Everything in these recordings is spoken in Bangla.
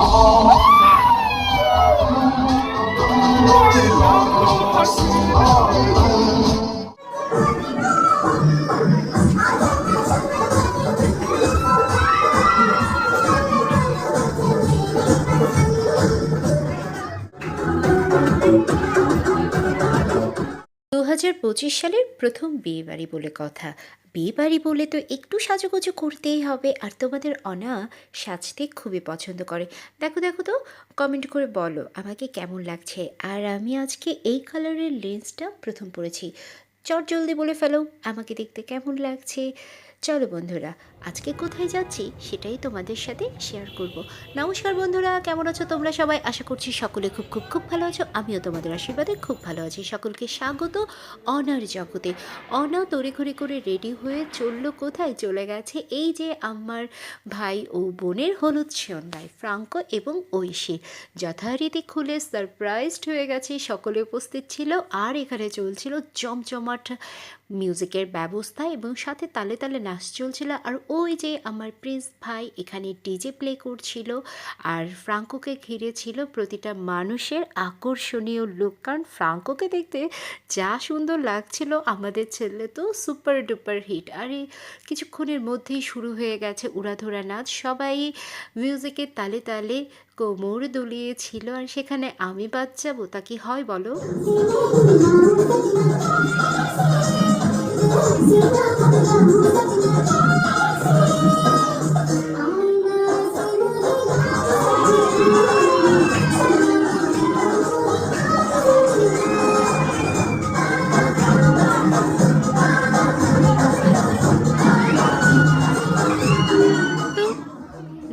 Oh, সালের প্রথম বিয়ে বাড়ি বলে কথা। বিয়ে বাড়ি বলে তো একটু সাজুগুজু করতেই হবে, আর তোমাদের অনা সাজতে খুবই পছন্দ করে। দেখো দেখো তো কমেন্ট করে বলো আমাকে কেমন লাগছে। আর আমি আজকে এই কালারের লেন্সটা প্রথম পরেছি। চট জলদি বলে ফেলো, আমাকে দেখতে কেমন লাগছে। চলো বন্ধুরা, আজকে কোথায় যাচ্ছি সেটাই তোমাদের সাথে শেয়ার করব। নমস্কার বন্ধুরা, কেমন আছো তোমরা সবাই? আশা করছি সকলে খুব খুব খুব ভালো আছো। আমিও তোমাদের আশীর্বাদে খুব ভালো আছি। সকলকে স্বাগত অনার জগতে। অনা তড়িঘড়ি করে রেডি হয়ে চলল কোথায়? চলে গেছে এই যে আমার ভাই ও বোনের হলুদ সন্ধ্যায়, ফ্রাঙ্কো এবং ঐশী। যথারীতি খুলে সারপ্রাইজড হয়ে গেছে, সকলে উপস্থিত ছিল আর এখানে চলছিল জমজমাট মিউজিকের ব্যবস্থা এবং সাথে তালে তালে নাচ চলছিল আর ওই যে আমার প্রিন্স ভাই এখানে ডিজে প্লে করছিল আর ফ্রাঙ্কোকে ঘিরে ছিল প্রতিটা মানুষের আকর্ষণীয় লুক কারণ ফ্রাঙ্কোকে দেখতে যা সুন্দর লাগছিল আমাদের ছেলে তো সুপার ডুপার হিট আর এই কিছুক্ষণের মধ্যেই শুরু হয়ে গেছে উড়াধরা নাচ। সবাই মিউজিকের তালে তালে কোমর দুলিয়েছিল আর সেখানে আমি বাচ্চাবো তা কি হয় বলো?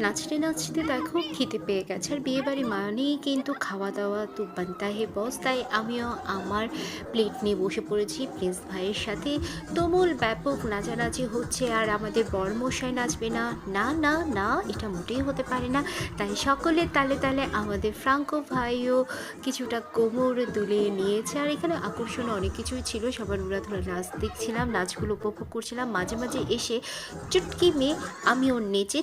নাচতে নাচতে দেখো খিদে পেয়ে গেছে। আর বিয়েবাড়ি মানেই কিন্তু খাওয়া দাওয়া তো বানতা হে বস তাই আমিও আমার প্লেট নিয়ে বসে পড়েছি প্রিন্স ভাইয়ের সাথে। তুমুল ব্যাপক নাচানাচি হচ্ছে আর আমাদের বড়মশাই নাচবে না। না না না, এটা মোটেই হতে পারে না। তাই সকলের তালে তালে আমাদের ফ্রাঙ্কো ভাইও কিছুটা কোমর দুলিয়ে নিয়েছে। আর এখানে আকর্ষণ অনেক কিছুই ছিল। সবার উড়াধুরা নাচ দেখছিলাম, নাচগুলো উপভোগ করছিলাম। মাঝে মাঝে এসে চুটকি মেয়ে আমিও নেচে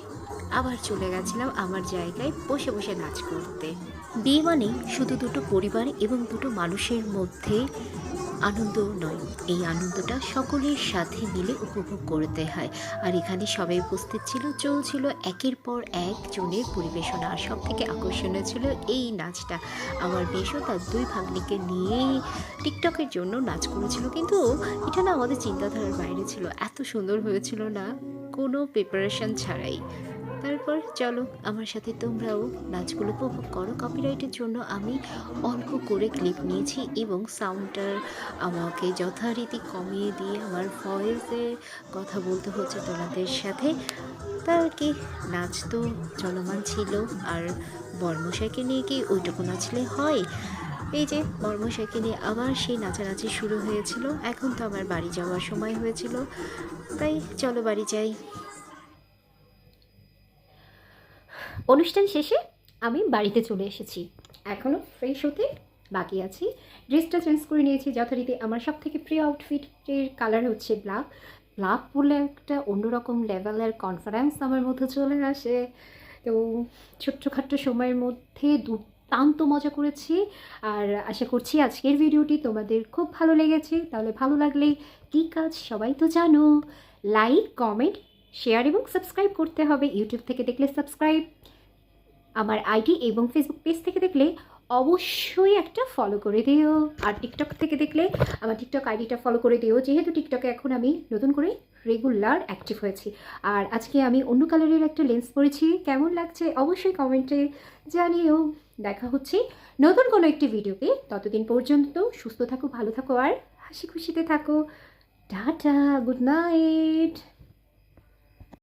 আবার চলে গেছিলাম আমার জায়গায় বসে বসে নাচ করতে। বিয়ে মানে শুধু দুটো পরিবার এবং দুটো মানুষের মধ্যে আনন্দ নয়। এই আনন্দটা সকলের সাথে মিলে উপভোগ করতে হয়। আর এখানে সবাই উপস্থিত ছিল, চলছিল একের পর এক জনের পরিবেশনা। আর সব থেকে আকর্ষণীয় ছিল এই নাচটা। আমার বেশও তার দুই ভাগ্নিকে নিয়েই টিকটকের জন্য নাচ করেছিল। কিন্তু এটা না আমাদের চিন্তাধারার বাইরে ছিল। এত সুন্দর হয়েছিল না, কোনো প্রিপারেশন ছাড়াই। তারপর চলো, আমার সাথে তোমরাও নাচগুলো উপভোগ করো। কপিরাইটের জন্য আমি অল্প করে ক্লিপ নিয়েছি এবং সাউন্ডটার আমাকে যথারীতি কমিয়ে দিয়ে আমার ভয়েসে কথা বলতে হচ্ছে তোমাদের সাথে। তার কি নাচ তো চলমান ছিল, আর বর্মশাইকে নিয়ে কি ওইটুকু নাচলে হয়? এই যে, বর্মশাইকে নিয়ে আবার সেই নাচানাচি শুরু হয়েছিল। এখন তো আমার বাড়ি যাওয়ার সময় হয়েছিল। তাই চলো বাড়ি যাই। অনুষ্ঠান শেষে আমি বাড়িতে চলে এসেছি। এখনও ফ্রেশ হতে বাকি আছি। ড্রেসটা চেঞ্জ করে নিয়েছি, যথারীতি আমার সব থেকে প্রিয় আউটফিটের কালার হচ্ছে ব্ল্যাক ব্ল্যাক বলে একটা অন্যরকম লেভেলের কনফারেন্স আমার মধ্যে চলে আসে। তো ছোট্টখাট্ট সময়ের মধ্যে দুর্দান্ত মজা করেছি। আর আশা করছি আজকের ভিডিওটি তোমাদের খুব ভালো লেগেছে। তাহলে ভালো লাগলেই কী কাজ সবাই তো জানো। লাইক কমেন্ট শেয়ার এবং সাবস্ক্রাইব করতে হবে। ইউটিউব থেকে দেখলে সাবস্ক্রাইব আমার আইডি এবং ফেসবুক পেজ থেকে দেখলে অবশ্যই একটা ফলো করে দিও। আর টিকটক থেকে দেখলে আমার টিকটক আইডিটা ফলো করে দিও। যেহেতু টিকটকে এখন আমি নতুন করে রেগুলার অ্যাক্টিভ হয়েছি। আর আজকে আমি অন্য কালারের একটা লেন্স পরেছি। কেমন লাগছে অবশ্যই কমেন্টে জানিও। দেখা হচ্ছে নতুন কোনো একটি ভিডিওকে ততদিন পর্যন্ত সুস্থ থাকো, ভালো থাকো আর হাসি খুশিতে থাকো। Tata good night